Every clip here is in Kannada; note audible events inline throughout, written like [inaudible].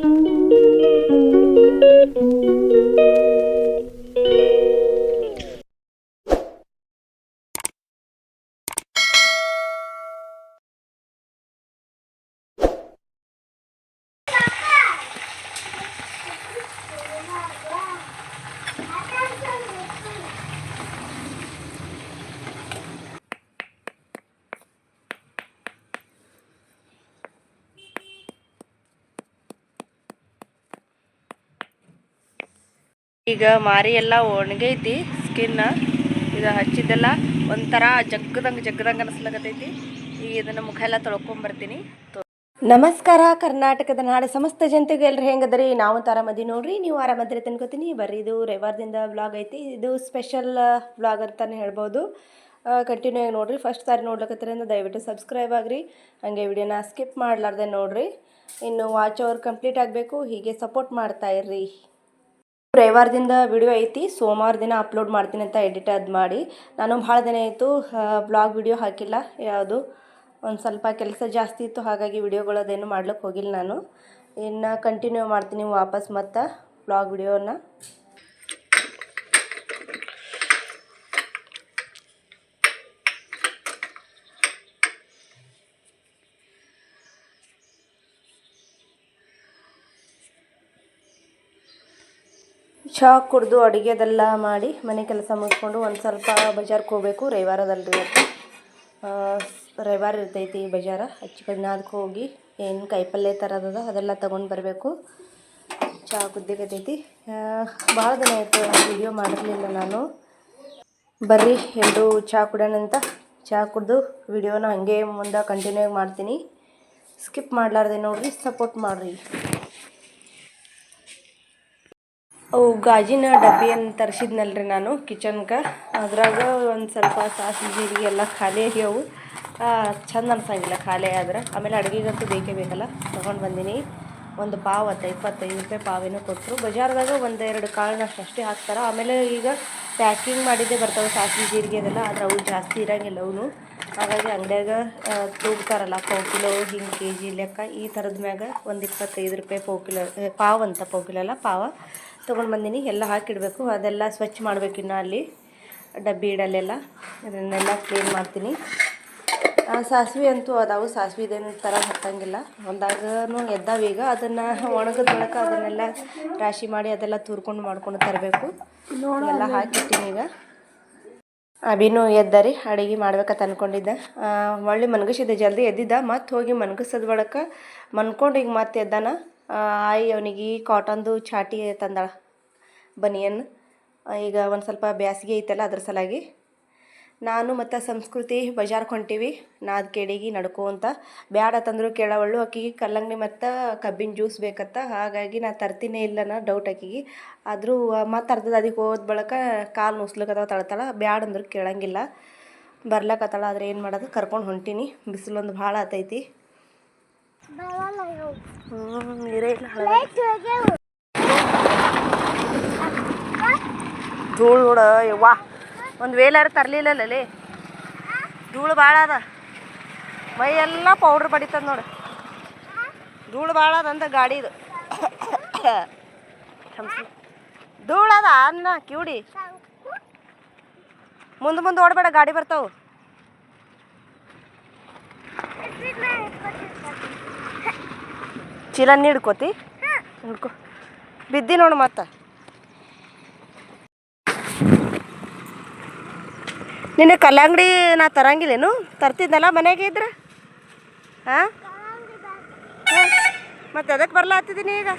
Thank you. ಈಗ ಮಾರಿ ಎಲ್ಲ ಒಣಗೈತಿ ಸ್ಕಿನ್ ಇದು ಹಚ್ಚಿದ್ದೆಲ್ಲ ಒಂಥರ ಜಗ್ಗದಂಗೆ ಜಗ್ಗದಂಗೆ ಅನಿಸ್ಲಾಗತೈತಿ ಈಗ ಇದನ್ನು ಮುಖ ಎಲ್ಲ ತೊಳ್ಕೊಂಬರ್ತೀನಿ. ನಮಸ್ಕಾರ, ಕರ್ನಾಟಕದ ನಾಡ ಸಮಸ್ತ ಜನತೆಗೆ ಎಲ್ರು ಹೆಂಗದ್ರಿ? ನಾವು ಆರಾಮದಿ ನೋಡ್ರಿ, ನೀವು ಆರಾಮದ್ರಿ ತಿನ್ಕೋತೀನಿ. ಬರ್ರಿ ಇದು ರವಿವಾರದಿಂದ ವ್ಲಾಗ್ ಐತಿ. ಇದು ಸ್ಪೆಷಲ್ ವ್ಲಾಗ್ ಅಂತಲೇ ಹೇಳ್ಬೋದು. ಕಂಟಿನ್ಯೂ ಆಗಿ ನೋಡ್ರಿ. ಫಸ್ಟ್ ಸಾರಿ ನೋಡ್ಲಕತ್ತೀರಿಂದ ದಯವಿಟ್ಟು ಸಬ್ಸ್ಕ್ರೈಬ್ ಆಗ್ರಿ. ಹಾಗೆ ವಿಡಿಯೋನ ಸ್ಕಿಪ್ ಮಾಡ್ಲಾರ್ದೆ ನೋಡ್ರಿ. ಇನ್ನು ವಾಚ್ ಅವರ್ ಕಂಪ್ಲೀಟ್ ಆಗಬೇಕು. ಹೀಗೆ ಸಪೋರ್ಟ್ ಮಾಡ್ತಾ ಇರ್ರಿ. ರವಿವಾರದಿಂದ ವಿಡಿಯೋ ಐತಿ, ಸೋಮವಾರ ದಿನ ಅಪ್ಲೋಡ್ ಮಾಡ್ತೀನಿ ಅಂತ ಎಡಿಟ್ ಅದು ಮಾಡಿ. ನಾನು ಭಾಳ ದಿನ ಆಯಿತು ಬ್ಲಾಗ್ ವಿಡಿಯೋ ಹಾಕಿಲ್ಲ, ಯಾವುದು, ಒಂದು ಸ್ವಲ್ಪ ಕೆಲಸ ಜಾಸ್ತಿ ಇತ್ತು, ಹಾಗಾಗಿ ವಿಡಿಯೋಗಳು ಅದೇನು ಮಾಡ್ಲಿಕ್ಕೆ ಹೋಗಿಲ್ಲ ನಾನು. ಇನ್ನು ಕಂಟಿನ್ಯೂ ಮಾಡ್ತೀನಿ ವಾಪಸ್ ಮತ್ತು ಬ್ಲಾಗ್ ವಿಡಿಯೋನ ಚಹಾ ಕುಡಿದು ಅಡುಗೆದೆಲ್ಲ ಮಾಡಿ ಮನೆ ಕೆಲಸ ಮುಗಿಸ್ಕೊಂಡು ಒಂದು ಸ್ವಲ್ಪ ಬಜಾರ್ಗೆ ಹೋಗಬೇಕು. ರವಿವಾರದಲ್ಲಿ ರವಿವಾರ ಇರ್ತೈತಿ ಬಜಾರ. ಹಚ್ಚಿ ಕಡಿಮೆ ಅದಕ್ಕೆ ಹೋಗಿ ಏನು ಕಾಯಿಪಲ್ಯ ಥರದದ ಅದೆಲ್ಲ ತೊಗೊಂಡು ಬರಬೇಕು. ಚಹಾ ಕುದ್ದಿಗತೈತಿ ಭಾಳ ದಿನ ಆಯಿತು ವಿಡಿಯೋ ಮಾಡಿರಲಿಲ್ಲ ನಾನು. ಬರ್ರಿ ಎಲ್ಲರೂ ಚಹಾ ಕುಡಿಯೋಣಂತ ಚಹಾ ಕುಡಿದು ವಿಡಿಯೋನ ಹಂಗೆ ಮುಂದೆ ಕಂಟಿನ್ಯೂ ಮಾಡ್ತೀನಿ. ಸ್ಕಿಪ್ ಮಾಡಲಾರ್ದೆ ನೋಡಿರಿ ಸಪೋರ್ಟ್ ಮಾಡಿರಿ. ಅವು ಗಾಜಿನ ಡಬ್ಬಿಯನ್ನು ರೀ ನಾನು ಕಿಚನ್ಗೆ. ಅದ್ರಾಗ ಒಂದು ಸ್ವಲ್ಪ ಸಾಸಿವೆ, ಜೀರಿಗೆ ಎಲ್ಲ ಖಾಲಿ ಆಗ್ಯಾವು. ಚಂದ ಅನ್ಸಂಗಿಲ್ಲ ಖಾಲಿ ಆದ್ರೆ. ಆಮೇಲೆ ಅಡುಗೆಗಂತೂ ಬೇಕೇ ಬೇಕಲ್ಲ. ತೊಗೊಂಡು ಬಂದೀನಿ. ಒಂದು ಪಾವ್ ಅತ್ತ ಇಪ್ಪತ್ತೈದು ರೂಪಾಯಿ ಪಾವೇನೋ ಕೊಟ್ಟರು ಬಜಾರ್ದಾಗ ಒಂದೆರಡು ಕಾಳನ್ನಷ್ಟು ಅಷ್ಟೇ ಹಾಕ್ತಾರೆ. ಆಮೇಲೆ ಈಗ ಪ್ಯಾಕಿಂಗ್ ಮಾಡಿದ್ದೇ ಬರ್ತಾವೆ ಸಾಸಿವೆ, ಜೀರಿಗೆ ಅದೆಲ್ಲ. ಆದ್ರೆ ಅವು ಜಾಸ್ತಿ ಇರೋಂಗಿಲ್ಲ ಅವನು. ಹಾಗಾಗಿ ಅಂಗಡಿಯಾಗ ತೂಗ್ತಾರಲ್ಲ ಪಾವು ಕಿಲೋ ಹಿಂಗೆ ಕೆ ಜಿ ಲೆಕ್ಕ. ಈ ಥರದ ಮ್ಯಾಗ ಒಂದು ಇಪ್ಪತ್ತೈದು ರೂಪಾಯಿ ಪಾವು ಕಿಲೋ, ಪಾವ್ ಅಂತ ಪಾವು ಕಿಲೋ ಅಲ್ಲ, ಪಾವ. ತೊಗೊಂಡು ಬಂದೀನಿ ಎಲ್ಲ ಹಾಕಿಡಬೇಕು. ಅದೆಲ್ಲ ಸ್ವಚ್ಛ ಮಾಡಬೇಕು ಇನ್ನು ಅಲ್ಲಿ ಡಬ್ಬಿ ಇಡಲ್ಲೆಲ್ಲ ಅದನ್ನೆಲ್ಲ ಕ್ಲೀನ್ ಮಾಡ್ತೀನಿ. ಸಾಸಿವೆ ಅಂತೂ ಅದಾವು. ಸಾಸಿವೆ ಇದೇನು ಥರ ಹತ್ತಂಗಿಲ್ಲ. ಎದ್ದಾವ ಈಗ. ಅದನ್ನು ಒಣಗಿದ ಬಳಿಕ ಅದನ್ನೆಲ್ಲ ರಾಶಿ ಮಾಡಿ ಅದೆಲ್ಲ ತೂರ್ಕೊಂಡು ಮಾಡ್ಕೊಂಡು ತರಬೇಕು. ಎಲ್ಲ ಹಾಕಿಟ್ಟಿನಿ ಈಗ. ಅಭಿನೂ ಎದ್ದರಿ ಅಡುಗೆ ಮಾಡ್ಬೇಕಂತ ಅನ್ಕೊಂಡಿದ್ದೆ ಆ, ಒಳ್ಳೆ ಮನ್ಗಿಸಿದ್ದೆ ಜಲ್ದಿ ಎದ್ದಿದ್ದ. ಮತ್ತೆ ಹೋಗಿ ಮನ್ಗಿಸೋದ್ ಒಳಕ ಮನ್ಕೊಂಡು ಈಗ ಮತ್ತೆ ಎದ್ದಾನ. ಆಯಿ, ಅವನಿಗೆ ಕಾಟನ್ದು ಚಾಟಿ ತಂದಾಳ. ಬನಿಯನ್ ಈಗ ಒಂದು ಸ್ವಲ್ಪ ಬ್ಯಾಸಿಗೆ ಐತಲ್ಲ, ಅದ್ರ ಸಲಾಗಿ. ನಾನು ಮತ್ತು ಸಂಸ್ಕೃತಿ ಬಜಾರ್ಗೆ ಹೊಂಟೀವಿ ನಾದ್ ಕೇಡಿಗೆ ನಡ್ಕೊಂತ ಬ್ಯಾಡ ತಂದರೂ ಕೇಳವಳು ಆಕಿಗೆ ಕಲ್ಲಂಗಡಿ ಮತ್ತು ಕಬ್ಬಿನ ಜ್ಯೂಸ್ ಬೇಕತ್ತ. ಹಾಗಾಗಿ ನಾ ತರ್ತೀನೇ ಇಲ್ಲನ ಡೌಟ್ ಆಕಿಗೆ. ಆದರೂ ಮತ್ತು ಅರ್ಧದ ಅದಕ್ಕೆ ಹೋದ ಬಳಿಕ ಕಾಲು ನುಸ್ಲಕತ್ತಾವ, ತಳ್ತಾಳ. ಬ್ಯಾಡ ಅಂದ್ರೆ ಕೇಳಂಗಿಲ್ಲ. ಬರ್ಲಕ್ಕತ್ತಾಳ ಆದರೆ ಏನು ಮಾಡೋದು? ಕರ್ಕೊಂಡು ಹೊಂಟೀನಿ. ಬಿಸಿಲೊಂದು ಭಾಳ ಆತೈತಿ. ಧೂಳು ನೋಡ, ಯವ್ವಾ. ಒಂದು ವೇಲಾರ ತರಲಿಲ್ಲಲ್ಲೇ ಧೂಳು ಭಾಳ ಅದ. ಮೈ ಎಲ್ಲ ಪೌಡ್ರ್ ಬಡಿತದ ನೋಡು. ಧೂಳು ಭಾಳ ಅದಂತ ಗಾಡಿದು. ಧೂಳು ಅದ ಅನ್ನ, ಕಿವುಡಿ. ಮುಂದೆ ಮುಂದೆ ಓಡಬೇಡ, ಗಾಡಿ ಬರ್ತಾವು. ಚೀಲ ನೀಡ್ಕೋತಿ ಹಿಡ್ಕೊ ಬಿದ್ದಿ ನೋಡು ಮತ್ತೆ. ನಿನ್ನೆ ಕಲ್ಲಂಗಡಿ ನಾ ತರಂಗಿಲ್ಲೇನು? ತರ್ತಿದ್ನಲ್ಲ ಮನೆಗೆ ಇದ್ರೆ? ಹಾಂ. ಮತ್ತೆ ಅದಕ್ಕೆ ಬರ್ಲಾತಿದ್ದೀನಿ ಈಗ?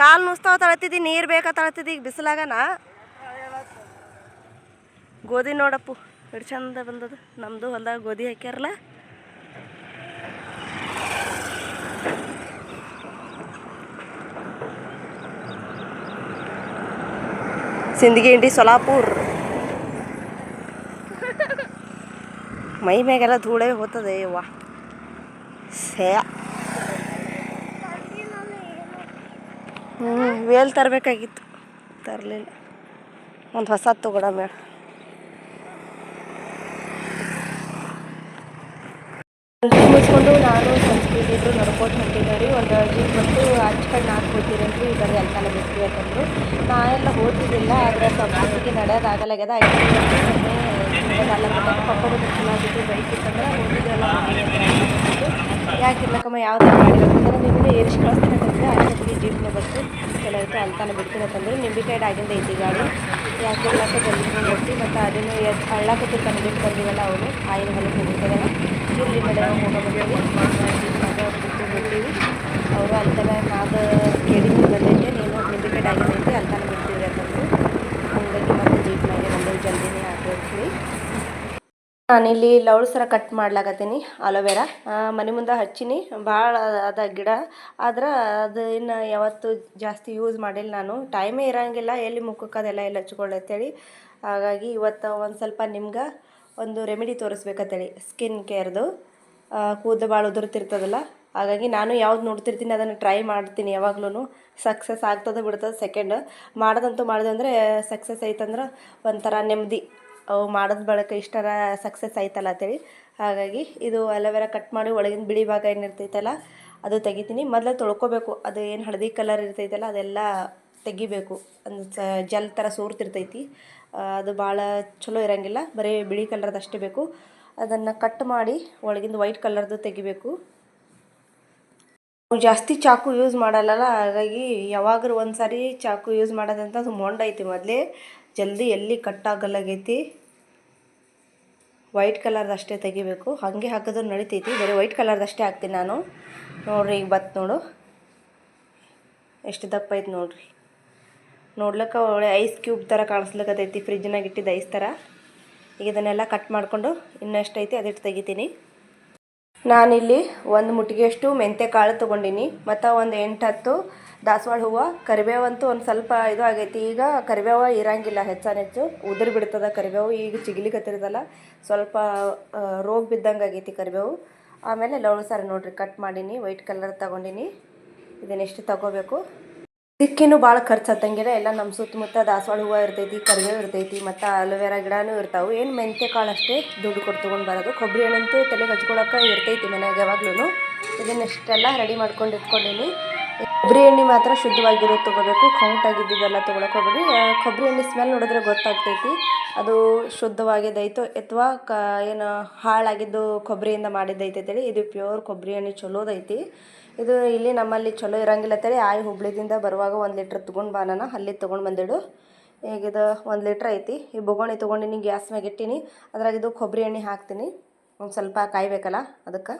ಕಾಲು ನುಸ್ತಾವ ತಳತಿದ್ದಿ ನೀರು ಬೇಕಾ ತಳತಿದ್ದಿ ಈಗ ಬಿಸಿಲಾಗನ? ಗೋಧಿ ನೋಡಪ್ಪು, ಎಷ್ಟು ಚಂದ ಬಂದದ. ನಮ್ಮದು ಹೊಲ್ದಾಗ ಗೋಧಿ ಹಾಕ್ಯಾರಲ್ಲ? ಸಿಂದಗಿ ಇಂಡಿ ಸೊಲಾಪುರ್. ಮೈ ಮ್ಯಾಗೆಲ್ಲ ಧೂಳೇ ಹೋಗ್ತದೆ ವಾ ಸೇ. ಹ್ಞೂ ವೇಲ್ ತರಬೇಕಾಗಿತ್ತು. ತರಲಿಲ್ಲ. ಒಂದು ಹೊಸ ತಗೊಡ ಮೇಡ ಮುಗಿಸ್ಕೊಂಡು ನಾನು ಸಂಸ್ಕೃತಿ ನಡ್ಕೊಂಡು ಹೊಂಟಿದ್ದಾರೆ ಒಂದು ಜೀಪ್ ಬಂತು ಹಚ್ಕೊಂಡು ಹಾಕ್ಬಿಡ್ತೀರಿ ಈ ಕಡೆ ಅಲ್ಕಾಲ ಬಿಟ್ಟು ಅಂತಂದ್ರು. ನಾ ಎಲ್ಲ ಹೋಗ್ತಿದ್ದಿಲ್ಲ ಆದರೆ ಸ್ವಲ್ಪ ನಡೆಯೋದಾಗಲಾಗ್ಯದ ಐದು ಪಪ್ಪ ಚಲೋ ಆಗಿತ್ತು ಬೈಕ್ ಇತ್ತಂದ್ರೆ ಹೋಗಿದ್ದೆಲ್ಲ ಯಾಕೆ ಇರ್ಲಕ್ಕಮ್ಮ ಯಾವ್ದು ಮಾಡಿರತ್ತಂದ್ರೆ ನಿಮಗೆ ಏರಿಸಿ ಕಳಿಸ್ತೀನಿ ಅಂತಂದ್ರೆ ಅಷ್ಟೊತ್ತಿಗೆ ಜೀವನ ಬಂತು ಚಲೋ ಐತೆ ಅಲ್ತಾನ ಬಿಡ್ತೀನಿ ಅಂತಂದ್ರೆ. ನಿಂಬಿಕಾಯಿ ಆಗಿಂದ ಐತಿ ಗಾಡಿ. ಯಾಕೆ ಇರ್ಲಕ್ಕ ಜಲ್ದಿ ಹೋಗ್ತಿ ಮತ್ತು ಅದನ್ನು ಎದ್ದು ಹಳ್ಳಕತ್ತಿ ಕಂಡ್ಬಿಟ್ಟು ಬಂದಿವಲ್ಲ ಅವನು ಆಯಿನ ಹೊಲಕ್ಕೆ ಹೋಗಿರ್ತದಲ್ಲ ಇಲ್ಲಿ ನಡೆ ಬಿಟ್ಟು ಬಿಟ್ಟಿವಿ ಅವರು ಅಲ್ತನ ನಾದು ಕೇಳಿದ್ದು ಬಂದೈತೆ ನೀನು ನಿಂಬಿಕಾಯಿ ಆಗಿಂದೈತಿ ಅಲ್ತಾನ ಬಿಡ್ತೀವಿ ಅಂತಂದು ಹಂಗಾಗಿ ಮತ್ತೆ ಜೀಪ್ನಾಗೆ ಬಂದು ಜಲ್ದಿನೇ ಹಾಕಿ ನಾನಿಲ್ಲಿ ಲವ್ಳ್ ಸರ ಕಟ್ ಮಾಡ್ಲಾಕತ್ತೀನಿ ಅಲೋವೆರಾ ಮನೆ ಮುಂದೆ ಹಚ್ಚೀನಿ. ಭಾಳ ಅದ ಗಿಡ. ಆದ್ರೆ ಅದು ಇನ್ನು ಯಾವತ್ತು ಜಾಸ್ತಿ ಯೂಸ್ ಮಾಡಿಲ್ಲ ನಾನು. ಟೈಮೇ ಇರೋಂಗಿಲ್ಲ, ಎಲ್ಲಿ ಮುಖಕ್ಕೆ ಅದೆಲ್ಲ ಎಲ್ಲಿ ಹಚ್ಕೊಳ್ಳತ್ತೇಳಿ ಹಾಗಾಗಿ ಇವತ್ತು ಒಂದು ಸ್ವಲ್ಪ ನಿಮ್ಗೆ ಒಂದು ರೆಮಿಡಿ ತೋರಿಸ್ಬೇಕಂತೇಳಿ. ಸ್ಕಿನ್ ಕೇರ್ದು ಕೂದಲು ಭಾಳ ಉದುರ್ತಿರ್ತದಲ್ಲ? ಹಾಗಾಗಿ ನಾನು ಯಾವ್ದು ನೋಡ್ತಿರ್ತೀನಿ, ಅದನ್ನು ಟ್ರೈ ಮಾಡ್ತೀನಿ ಯಾವಾಗ್ಲೂ ಸಕ್ಸಸ್ ಆಗ್ತದೆ ಬಿಡ್ತದೆ ಸೆಕೆಂಡ್ ಮಾಡೋದಂತೂ ಮಾಡಿದೆ ಅಂದರೆ ಸಕ್ಸಸ್ ಐತಂದ್ರೆ ಒಂಥರ ನೆಮ್ಮದಿ. ಅವು ಮಾಡೋದು ಬಳಕ ಇಷ್ಟರ ಸಕ್ಸಸ್ ಆಯ್ತಲ್ಲ ಅಂತೇಳಿ. ಹಾಗಾಗಿ ಇದು ಅಲೋವೆರಾ ಕಟ್ ಮಾಡಿ ಒಳಗಿನ ಬಿಳಿ ಭಾಗ ಏನಿರ್ತೈತಲ್ಲ, ಅದು ತೆಗಿತೀನಿ. ಮೊದಲು ತೊಳ್ಕೊಬೇಕು, ಅದು ಏನು ಹಳದಿ ಕಲರ್ ಇರ್ತೈತಲ್ಲ, ಅದೆಲ್ಲ ತೆಗಿಬೇಕು. ಒಂದು ಜಲ್ ಥರ ಸೋರ್ತಿರ್ತೈತಿ. ಅದು ಭಾಳ ಚಲೋ ಇರೋಂಗಿಲ್ಲ, ಬರೀ ಬಿಳಿ ಕಲರ್ದು ಅಷ್ಟೇ ಬೇಕು. ಅದನ್ನು ಕಟ್ ಮಾಡಿ ಒಳಗಿಂದ ವೈಟ್ ಕಲರ್ದು ತೆಗಿಬೇಕು. ಜಾಸ್ತಿ ಚಾಕು ಯೂಸ್ ಮಾಡಲ್ಲಲ್ಲ, ಹಾಗಾಗಿ ಯಾವಾಗಾರು ಒಂದು ಸಾರಿ ಚಾಕು ಯೂಸ್ ಮಾಡೋದಂತ ಮೊಂಡ್ ಐತಿ ಮೊದಲೇ. ಜಲ್ದಿ ಎಲ್ಲಿ ಕಟ್ ಆಗಲ್ಲಾಗೈತಿ. ವೈಟ್ ಕಲರ್ದು ಅಷ್ಟೇ ತೆಗಿಬೇಕು. ಹಾಗೆ ಹಾಕೋದು ನಡಿತೈತಿ. ಬರೀ ವೈಟ್ ಕಲರ್ದು ಅಷ್ಟೇ ಹಾಕ್ತೀನಿ ನಾನು. ನೋಡ್ರಿ ಈಗ ಬತ್ತು ನೋಡು. ಎಷ್ಟು ದಪ್ಪ ಐತೆ ನೋಡ್ರಿ. ನೋಡ್ಲಿಕ್ಕೆ ಒಳ್ಳೆ ಐಸ್ ಕ್ಯೂಬ್ ಥರ ಕಾಣಿಸ್ಲಿಕ್ಕೈತಿ ಫ್ರಿಜ್ನಾಗ ಇಟ್ಟಿದ್ದು ಐಸ್ ಥರ ಈಗ ಇದನ್ನೆಲ್ಲ ಕಟ್ ಮಾಡಿಕೊಂಡು ಇನ್ನಷ್ಟೈತಿ ಅದಿಟ್ಟು ತೆಗಿತೀನಿ. ನಾನಿಲ್ಲಿ ಒಂದು ಮುಟ್ಟಿಗೆಯಷ್ಟು ಮೆಂತ್ಯ ಕಾಳು ತೊಗೊಂಡಿನಿ. ಮತ್ತು ಒಂದು ಎಂಟು ಹತ್ತು ದಾಸವಾಳ ಹೂವು. ಕರಿಬೇವಂತೂ ಒಂದು ಸ್ವಲ್ಪ ಇದು ಆಗೈತಿ. ಈಗ ಕರಿಬೇವು ಇರಂಗಿಲ್ಲ ಹೆಚ್ಚು ಉದುರು ಬಿಡ್ತದೆ ಕರಿಬೇವು. ಈಗ ಚಿಗ್ಲಿಕತ್ತಿರ್ತಲ್ಲ ಸ್ವಲ್ಪ ರೋಗ ಬಿದ್ದಂಗೆ ಆಗೈತಿ ಕರಿಬೇವು. ಆಮೇಲೆ ಲವಣ ಸಾರು ನೋಡಿರಿ, ಕಟ್ ಮಾಡೀನಿ. ವೈಟ್ ಕಲರ್ ತೊಗೊಂಡಿನಿ. ಇದನ್ನೆಷ್ಟು ತಗೋಬೇಕು? ಇದಕ್ಕೇನು ಭಾಳ ಖರ್ಚು ಹತ್ತಂಗಿಲ್ಲ ಎಲ್ಲ ನಮ್ಮ ಸುತ್ತಮುತ್ತ ದಾಸವಾಳ ಹೂವು ಇರ್ತೈತಿ, ಕರಿಬೇವು ಇರ್ತೈತಿ, ಮತ್ತು ಅಲೋವೆರಾ ಗಿಡನೂ ಇರ್ತಾವೆ. ಏನು ಮೆಂತ್ಯ ಕಾಳು ಅಷ್ಟೇ ದುಡ್ಡು ಕೊಟ್ಟು ತೊಗೊಂಡು ಬರೋದು. ಕೊಬ್ಬರಿ ಹಣ್ಣಂತೂ ತಲೆಗೆ ಹಚ್ಕೊಳಕ್ಕೆ ಇರ್ತೈತಿ ಮನೆಯಾಗ ಯಾವಾಗ್ಲೂ ಇದನ್ನೆಷ್ಟೆಲ್ಲ ರೆಡಿ ಮಾಡ್ಕೊಂಡು ಇಟ್ಕೊಂಡೀನಿ. ಕೊಬ್ಬರಿ ಎಣ್ಣೆ ಮಾತ್ರ ಶುದ್ಧವಾಗಿರೋದು ತೊಗೋಬೇಕು. ಕೌಂಟ್ ಆಗಿದ್ದೆಲ್ಲ ತೊಗೊಳಕ್ಕೆ ಹೋಗ್ಬೇಡಿ. ಕೊಬ್ಬರಿ ಎಣ್ಣೆ ಸ್ಮೆಲ್ ನೋಡಿದ್ರೆ ಗೊತ್ತಾಗ್ತೈತಿ. ಅದು ಶುದ್ಧವಾಗಿದ್ದೈತು ಅಥವಾ ಕ, ಏನು ಹಾಳಾಗಿದ್ದು ಕೊಬ್ಬರಿಯಿಂದ ಮಾಡಿದ್ದೈತೆ ಅಂತೇಳಿ. ಇದು ಪ್ಯೂರ್ ಕೊಬ್ಬರಿ ಎಣ್ಣೆ ಚಲೋದೈತಿ. ಇದು ಇಲ್ಲಿ ನಮ್ಮಲ್ಲಿ ಚಲೋ ಇರಂಗಿಲ್ಲ ತೇಳಿ ಆಯ್ ಹುಬ್ಳಿದಿಂದ ಬರುವಾಗ ಒಂದು ಲೀಟ್ರ್ ತೊಗೊಂಡು ಬಾ ನಾನು ಅಲ್ಲಿ ತೊಗೊಂಡು ಬಂದಿಡು. ಈಗ ಇದು ಒಂದು ಲೀಟ್ರ್ ಐತಿ. ಈ ಬೊಗೋಣಿ ತೊಗೊಂಡಿನಿ ಗ್ಯಾಸ್ ಮ್ಯಾಗ ಇಟ್ಟೀನಿ. ಅದ್ರಾಗ ಇದು ಕೊಬ್ಬರಿ ಎಣ್ಣೆ ಹಾಕ್ತೀನಿ. ಒಂದು ಸ್ವಲ್ಪ ಕಾಯ್ಬೇಕಲ್ಲ ಅದಕ್ಕೆ.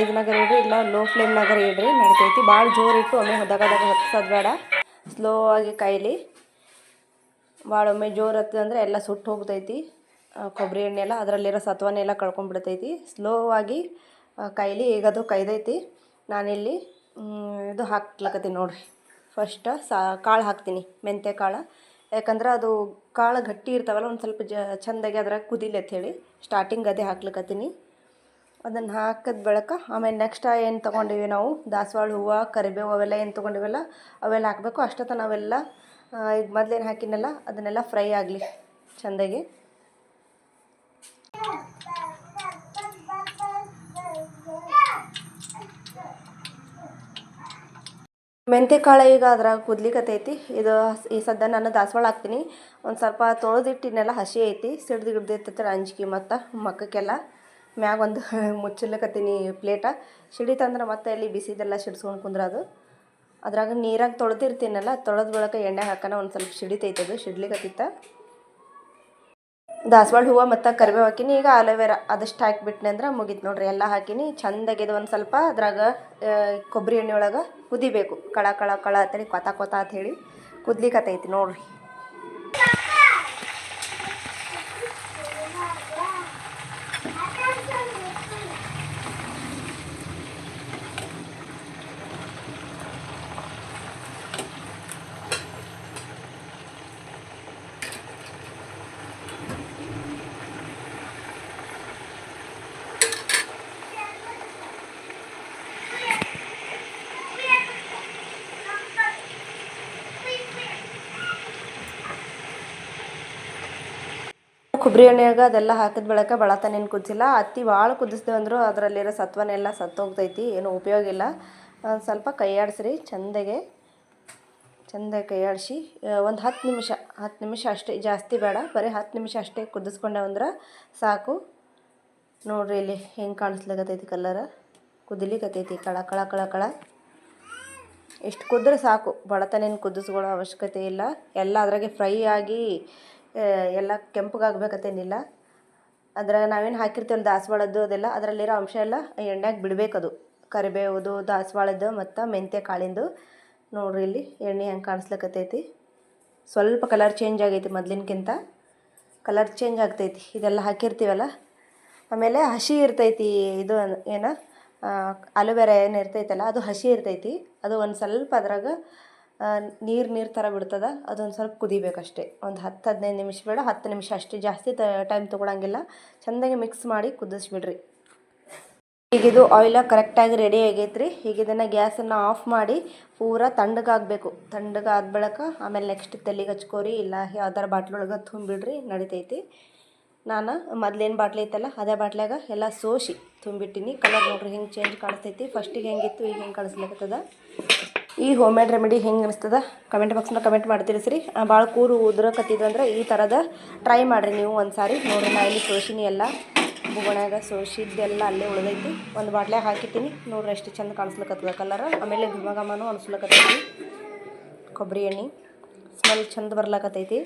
ಸೈಜ್ನಾಗ ಇಡ್ರಿ ಇಲ್ಲ ಲೋ ಫ್ಲೇಮ್ನಾಗ ಇಡ್ರಿ ನಡಿತೈತಿ ಭಾಳ ಇತ್ತು ಒಮ್ಮೆ ಹೊದಗದಾಗ ಹತ್ಸೋದು ಬೇಡ. ಸ್ಲೋ ಆಗಿ ಕಾಯಿಲಿ. ಭಾಳ ಒಮ್ಮೆ ಜೋರು ಹತ್ತದಂದ್ರೆ ಎಲ್ಲ ಸುಟ್ಟು ಹೋಗ್ತೈತಿ. ಕೊಬ್ಬರಿ ಎಣ್ಣೆ ಎಲ್ಲ ಅದರಲ್ಲಿರೋ ಸತ್ವನೆಲ್ಲ ಕಳ್ಕೊಂಡ್ಬಿಡ್ತೈತಿ ಸ್ಲೋ ಆಗಿ ಕಾಯಿಲಿ. ಈಗ ಅದು ಕೈದೈತಿ. ನಾನಿಲ್ಲಿ ಇದು ಹಾಕ್ಲಕತ್ತೀನಿ ನೋಡ್ರಿ. ಫಸ್ಟ್ ಸಾ, ಕಾಳು ಹಾಕ್ತೀನಿ, ಮೆಂತ್ಯ ಕಾಳು. ಯಾಕಂದ್ರೆ ಅದು ಕಾಳು ಗಟ್ಟಿ ಇರ್ತಾವಲ್ಲ, ಒಂದು ಸ್ವಲ್ಪ ಜ, ಚೆಂದಾಗಿ ಅದ್ರಾಗ ಕುದಿಲಿ ಹೇಳಿ. ಸ್ಟಾರ್ಟಿಂಗ್ ಅದೇ ಹಾಕ್ಲಿಕತ್ತೀನಿ. ಅದನ್ನು ಹಾಕಿದ ಬಳಿಕ ಆಮೇಲೆ ನೆಕ್ಸ್ಟ್ ಏನು ತೊಗೊಂಡಿವಿ ನಾವು? ದಾಸವಾಳ ಹೂವು, ಕರಿಬೇವು ಅವೆಲ್ಲ ಏನು ತೊಗೊಂಡಿವಲ್ಲ, ಅವೆಲ್ಲ ಹಾಕಬೇಕು. ಅಷ್ಟೊತ್ತ ನಾವೆಲ್ಲ ಈಗ ಮೊದಲೇನು ಹಾಕಿನಲ್ಲ ಅದನ್ನೆಲ್ಲ ಫ್ರೈ ಆಗಲಿ ಚೆಂದಾಗಿ. ಮೆಂತೆ ಕಾಳು ಈಗ ಅದ್ರಾಗ ಕುದ್ಲಿಕತ್ತೈತಿ ಇದು ಈ ಸದ್ಯ ನಾನು ದಾಸವಾಳ ಹಾಕ್ತೀನಿ. ಒಂದು ಸ್ವಲ್ಪ ತೊಳೆದಿಟ್ಟಿನೆಲ್ಲ ಹಸಿ ಐತಿ. ಸಿಡ್ದು ಗಿಡ್ದು ಅಂಜಿಕೆ ಮತ್ತು ಮಕ್ಕಕ್ಕೆಲ್ಲ. ಮ್ಯಾಗ ಒಂದು [laughs] ಮುಚ್ಚಲಕತ್ತೀನಿ ಪ್ಲೇಟ ಸಿಡಿತಂದ್ರೆ ಮತ್ತೆ ಅಲ್ಲಿ ಬಿಸಿದೆಲ್ಲ ಸಿಡ್ಸ್ಕೊಂಡು ಕುಂದ್ರದು ಅದ್ರಾಗ ನೀರಾಗ ತೊಳೆದಿರ್ತೀನಲ್ಲ, ತೊಳೆದ ಬಳಕ ಎಣ್ಣೆ ಹಾಕೋಣ ಒಂದು ಸ್ವಲ್ಪ ಸಿಡಿತೈತೆ ಅದು ಸಿಡ್ಲಿಕತ್ತಿತ್ತ ದಾಸವಾಳ ಹೂವು ಮತ್ತು ಕರಿಬೇವು ಹಾಕಿನಿ, ಈಗ ಅಲೋವೆರಾ ಅದಷ್ಟು ಹಾಕಿಬಿಟ್ನೆ ಅಂದ್ರೆ ಮುಗೀತು ನೋಡ್ರಿ. ಎಲ್ಲ ಹಾಕಿನಿ, ಚೆಂದಾಗಿದೆ ಒಂದು ಸ್ವಲ್ಪ ಅದ್ರಾಗ ಕೊಬ್ಬರಿ ಎಣ್ಣೆ ಒಳಗೆ ಕುದಿಬೇಕು. ಕಳ ಕಳ ಕಳ ಅಂತೇಳಿ ಕೊತ ಕೊತ ಅಂತ ಹೇಳಿ ಕುದ್ಲಿಕತ್ತೈತಿ ನೋಡ್ರಿ. ಕೊಬ್ಬರಿ ಎಣ್ಣೆಯಾಗ ಅದೆಲ್ಲ ಹಾಕಿದ ಬೆಳಕ ಬಳತನೇನು ಕುದಿಸಿಲ್ಲ. ಅತ್ತಿ ಭಾಳ ಕುದಿಸ್ದೇವೆ ಅಂದರೂ ಅದರಲ್ಲಿರೋ ಸತ್ವನೆಲ್ಲ ಸತ್ತೋಗ್ತೈತಿ, ಏನು ಉಪಯೋಗ ಇಲ್ಲ. ಒಂದು ಸ್ವಲ್ಪ ಕೈಯಾಡಿಸ್ರಿ, ಚಂದಗೆ, ಚೆಂದಾಗಿ ಕೈಯಾಡಿಸಿ. ಒಂದು ಹತ್ತು ನಿಮಿಷ ಹತ್ತು ನಿಮಿಷ ಅಷ್ಟೇ, ಜಾಸ್ತಿ ಬೇಡ. ಬರೀ ಹತ್ತು ನಿಮಿಷ ಅಷ್ಟೇ ಕುದಿಸ್ಕೊಂಡೇವಂದ್ರೆ ಸಾಕು. ನೋಡಿರಿ ಇಲ್ಲಿ ಹೆಂಗೆ ಕಾಣಿಸ್ಲಾಗತ್ತೈತಿ ಕಲ್ಲರ ಕುದಿಲಿಕತ್ತೈತಿ, ಕಳ ಕಳ ಕಳ ಕಳ. ಎಷ್ಟು ಕುದ್ರೆ ಸಾಕು. ಬಡತನೇನು ಕುದಿಸ್ಕೊಳ್ಳೋ ಅವಶ್ಯಕತೆ ಇಲ್ಲ. ಎಲ್ಲ ಅದ್ರಾಗೆ ಫ್ರೈ ಆಗಿ ಎಲ್ಲ ಕೆಂಪಗಾಗ್ಬೇಕತ್ತೇನಿಲ್ಲ ಅದ್ರಾಗ ನಾವೇನು ಹಾಕಿರ್ತೀವಲ್ಲ ದಾಸವಾಳದ್ದು ಅದೆಲ್ಲ, ಅದರಲ್ಲಿರೋ ಅಂಶ ಎಲ್ಲ ಎಣ್ಣೆಗೆ ಬಿಡಬೇಕದು. ಕರಿಬೇವುದು, ದಾಸವಾಳದ್ದು ಮತ್ತು ಮೆಂತ್ಯ ಕಾಳಿಂದು. ನೋಡ್ರಿ ಇಲ್ಲಿ ಎಣ್ಣೆ ಹೆಂಗೆ ಕಾಣಿಸ್ಲಿಕತ್ತೈತಿ. ಸ್ವಲ್ಪ ಕಲರ್ ಚೇಂಜ್ ಆಗೈತಿ ಮೊದಲಿನಕ್ಕಿಂತ ಕಲರ್ ಚೇಂಜ್ ಆಗ್ತೈತಿ. ಇದೆಲ್ಲ ಹಾಕಿರ್ತೀವಲ್ಲ. ಆಮೇಲೆ ಹಸಿ ಇರ್ತೈತಿ ಇದು ಏನು ಅಲೋವೆರಾ ಏನು ಇರ್ತೈತಲ್ಲ, ಅದು ಹಸಿ ಇರ್ತೈತಿ. ಅದು ಒಂದು ಸ್ವಲ್ಪ ಅದ್ರಾಗ ನೀರು ನೀರು ಥರ ಬಿಡ್ತದ, ಅದೊಂದು ಸ್ವಲ್ಪ ಕುದಿಬೇಕಷ್ಟೇ. ಒಂದು ಹತ್ತು ಹದಿನೈದು ನಿಮಿಷ ಬೇಡ, ಹತ್ತು ನಿಮಿಷ ಅಷ್ಟೇ ಜಾಸ್ತಿ ಟೈಮ್ ತೊಗೊಳಂಗಿಲ್ಲ. ಚೆಂದಾಗಿ ಮಿಕ್ಸ್ ಮಾಡಿ ಕುದಿಸ್ಬಿಡ್ರಿ. ಈಗ ಇದು ಆಯಿಲ ಕರೆಕ್ಟಾಗಿ ರೆಡಿ ಆಗೈತ್ರಿ. ಈಗ ಇದನ್ನು ಗ್ಯಾಸನ್ನು ಆಫ್ ಮಾಡಿ ಪೂರ ತಣ್ಣಗಾಗಬೇಕು ತಣ್ಣಗಾದ ಬಳಿಕ ಆಮೇಲೆ ನೆಕ್ಸ್ಟ್ ತಲೆಗೆ ಹಚ್ಕೋರಿ, ಇಲ್ಲ ಯಾವ್ದಾರ ಬಾಟ್ಲೊಳಗೆ ತುಂಬಿಡ್ರಿ, ನಡಿತೈತಿ. ನಾನು ಮೊದ್ಲೇನು ಬಾಟ್ಲಿ ಐತಲ್ಲ, ಅದೇ ಬಾಟ್ಲಾಗ ಎಲ್ಲ ಸೋಸಿ ತುಂಬಿಟ್ಟಿನಿ. ಕಲರ್ ನೋಡ್ರಿ, ಹಿಂಗೆ ಚೇಂಜ್ ಕಾಣಿಸ್ತೈತಿ ಫಸ್ಟಿಗೆ ಹೆಂಗಿತ್ತು, ಈಗ ಹೆಂಗೆ ಕಾಣಿಸ್ಲಿಕ್ಕತ್ತದ ಈ ಹೋಮ್ ಮೇಡ್ ರೆಮಿಡಿ ಹೆಂಗೆ ಅನಿಸ್ತದ? ಕಮೆಂಟ್ ಬಾಕ್ಸ್ನ ಕಮೆಂಟ್ ಮಾಡ್ತೀರಿ ಸರಿ. ಭಾಳ ಕೂರು ಉದ್ರಕತ್ತಿದ್ರು ಅಂದ್ರೆ ಈ ಥರದ ಟ್ರೈ ಮಾಡಿರಿ ನೀವು ಒಂದು ಸಾರಿ ನೋಡ್ರಿ ನಾ ಇಲ್ಲಿ ಸೋಸಿನಿ ಎಲ್ಲ ಬುಗಣ್ಯಾಗ ಸೋಸಿದ್ದೆಲ್ಲ ಅಲ್ಲೇ ಉಳಿದೈತಿ. ಒಂದು ಬಾಟ್ಲೆ ಹಾಕಿತ್ತೀನಿ ನೋಡ್ರಿ ಎಷ್ಟು ಚಂದ ಕಾಣಿಸ್ಲಕತ್ತದ ಕಲರ್ ಆಮೇಲೆ ಘಮ ಘಮನೂ ಅನಿಸ್ಲಿಕ್ಕತ್ತೈತಿ ಕೊಬ್ಬರಿ ಎಣ್ಣೆ. ಸ್ಮೆಲ್ ಚಂದ ಬರ್ಲಕತ್ತೈತಿ.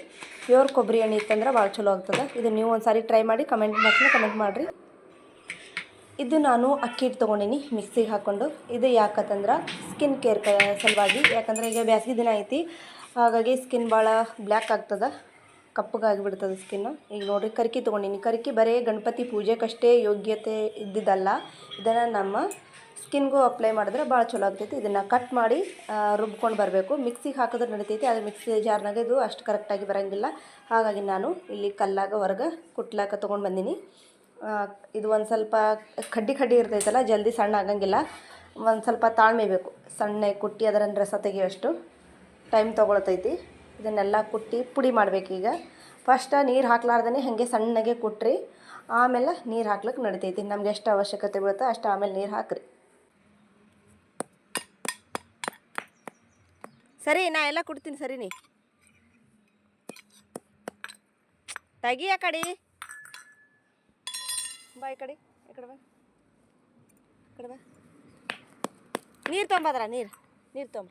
ಪ್ಯೂರ್ ಕೊಬ್ಬರಿ ಎಣ್ಣೆ ಇತ್ತಂದ್ರೆ ಭಾಳ ಚಲೋ ಆಗ್ತದೆ. ಇದು ನೀವು ಒಂದು ಸಾರಿ ಟ್ರೈ ಮಾಡಿ ಕಮೆಂಟ್ ಬಾಕ್ಸ್ನ ಕಮೆಂಟ್ ಮಾಡಿರಿ. ಇದು ನಾನು ಅಕ್ಕಿ ಹಿಟ್ಟು ತೊಗೊಂಡೀನಿ ಮಿಕ್ಸಿಗೆ ಹಾಕ್ಕೊಂಡು ಇದು ಯಾಕಂತಂದ್ರೆ ಸ್ಕಿನ್ ಕೇರ್ ಕ ಸಲುವಾಗಿ, ಯಾಕಂದ್ರೆ ಈಗ ಬ್ಯಾಸ್ಗೆ ದಿನ ಐತಿ. ಹಾಗಾಗಿ ಸ್ಕಿನ್ ಭಾಳ ಬ್ಲ್ಯಾಕ್ ಆಗ್ತದೆ ಕಪ್ಪಗಾಗಿಬಿಡ್ತದೆ ಸ್ಕಿನ್ನು ಈಗ ನೋಡಿರಿ, ಕರ್ಕಿ ತೊಗೊಂಡಿನಿ. ಕರ್ಕಿ ಬರೀ ಗಣಪತಿ ಪೂಜೆಗಷ್ಟೇ ಯೋಗ್ಯತೆ ಇದ್ದಿದ್ದಲ್ಲ, ಇದನ್ನು ನಮ್ಮ ಸ್ಕಿನ್ಗೂ ಅಪ್ಲೈ ಮಾಡಿದ್ರೆ ಭಾಳ ಚಲೋ ಆಗ್ತೈತಿ. ಇದನ್ನು ಕಟ್ ಮಾಡಿ ರುಬ್ಕೊಂಡು ಬರಬೇಕು. ಮಿಕ್ಸಿಗೆ ಹಾಕಿದ್ರೆ ನಡಿತೈತಿ, ಆದರೆ ಮಿಕ್ಸಿ ಜಾರ್ನಾಗ ಇದು ಅಷ್ಟು ಕರೆಕ್ಟಾಗಿ ಬರೋಂಗಿಲ್ಲ. ಹಾಗಾಗಿ ನಾನು ಇಲ್ಲಿ ಕಲ್ಲಾಗ ಹೊರಗೆ ಕುಟ್ಲಾಕ ತೊಗೊಂಡು ಬಂದೀನಿ. ಇದು ಒಂದು ಸ್ವಲ್ಪ ಕಡ್ಡಿ ಕಡ್ಡಿ ಇರ್ತೈತಲ್ಲ, ಜಲ್ದಿ ಸಣ್ಣ ಆಗಂಗಿಲ್ಲ. ಒಂದು ಸ್ವಲ್ಪ ತಾಳ್ಮೆ ಬೇಕು. ಸಣ್ಣ ಕುಟ್ಟಿ ಅದರ ರಸ ತೆಗಿಯೋಷ್ಟು ಟೈಮ್ ತೊಗೊಳ್ತೈತಿ. ಇದನ್ನೆಲ್ಲ ಕುಟ್ಟಿ ಪುಡಿ ಮಾಡಬೇಕೀಗ ಫಸ್ಟ ನೀರು ಹಾಕ್ಲಾರ್ದೇ ಹಾಗೆ ಸಣ್ಣಗೆ ಕುಟ್ರಿ, ಆಮೇಲೆ ನೀರು ಹಾಕ್ಲಿಕ್ಕೆ ನಡಿತೈತಿ. ನಮ್ಗೆ ಎಷ್ಟು ಅವಶ್ಯಕತೆ ಬೀಳುತ್ತೋ ಅಷ್ಟು ಆಮೇಲೆ ನೀರು ಹಾಕ್ರಿ. ಸರಿ, ನಾ ಎಲ್ಲ ಕೊಡ್ತೀನಿ ಸರಿ ನೀ ಆ ಕಡೆ. ಬಾ ಈ ಕಡೆ ಈ ಕಡೆ ಬಾ ಈ ಕಡೆ ಬಾ ನೀರು ತೊಂಬದ್ರ ನೀರು ನೀರು ತೊಂಬ